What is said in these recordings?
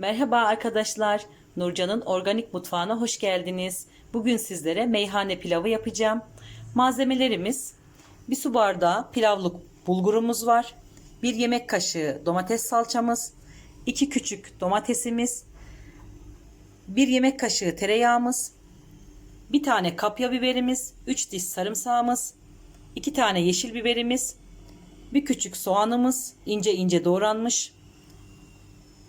Merhaba arkadaşlar. Nurcan'ın organik mutfağına hoş geldiniz. Bugün sizlere meyhane pilavı yapacağım. Malzemelerimiz bir su bardağı pilavlık bulgurumuz var. Bir yemek kaşığı domates salçamız, iki küçük domatesimiz, bir yemek kaşığı tereyağımız, bir tane kapya biberimiz, 3 diş sarımsağımız, iki tane yeşil biberimiz, bir küçük soğanımız ince ince doğranmış,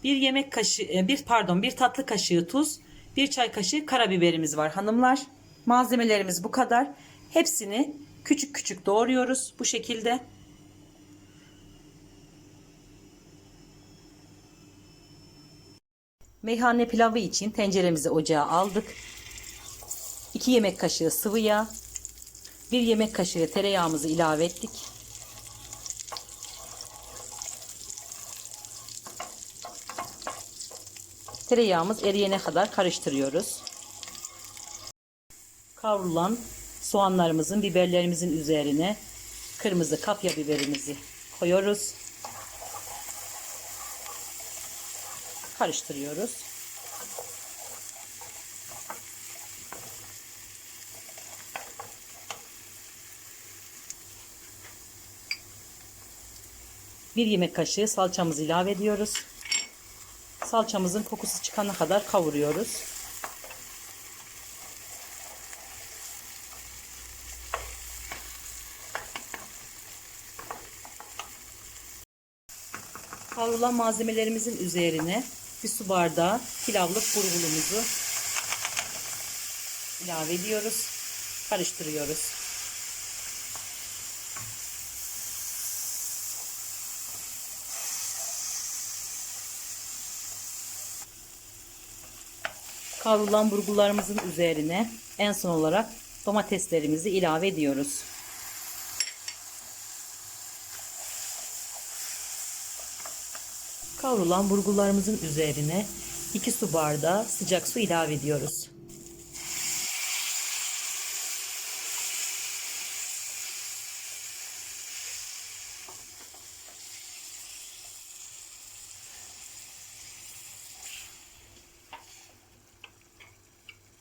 bir yemek kaşığı, e, bir pardon, bir tatlı kaşığı tuz, bir çay kaşığı karabiberimiz var hanımlar. Malzemelerimiz bu kadar. Hepsini küçük küçük doğruyoruz bu şekilde. Meyhane pilavı için tenceremizi ocağa aldık. 2 yemek kaşığı sıvı yağ, 1 yemek kaşığı tereyağımızı ilave ettik. Tereyağımız eriyene kadar karıştırıyoruz. Kavrulan soğanlarımızın, biberlerimizin üzerine kırmızı kapya biberimizi koyuyoruz. Karıştırıyoruz. Bir yemek kaşığı salçamızı ilave ediyoruz. Salçamızın kokusu çıkana kadar kavuruyoruz. Kavrulan malzemelerimizin üzerine bir su bardağı pilavlık burgulumuzu ilave ediyoruz. Karıştırıyoruz. Kavrulan burgularımızın üzerine en son olarak domateslerimizi ilave ediyoruz. Kavrulan burgularımızın üzerine 2 su bardağı sıcak su ilave ediyoruz.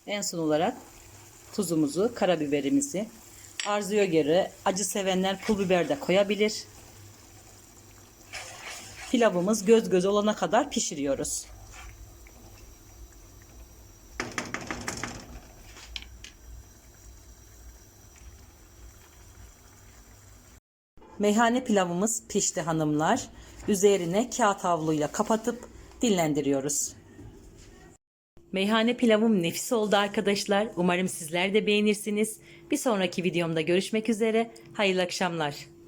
En son olarak tuzumuzu, karabiberimizi arzuya göre acı sevenler pul biber de koyabilir. Pilavımız göz göz olana kadar pişiriyoruz. Meyhane pilavımız pişti hanımlar. Üzerine kağıt havluyla kapatıp dinlendiriyoruz. Meyhane pilavım nefis oldu arkadaşlar. Umarım sizler de beğenirsiniz. Bir sonraki videomda görüşmek üzere. Hayırlı akşamlar.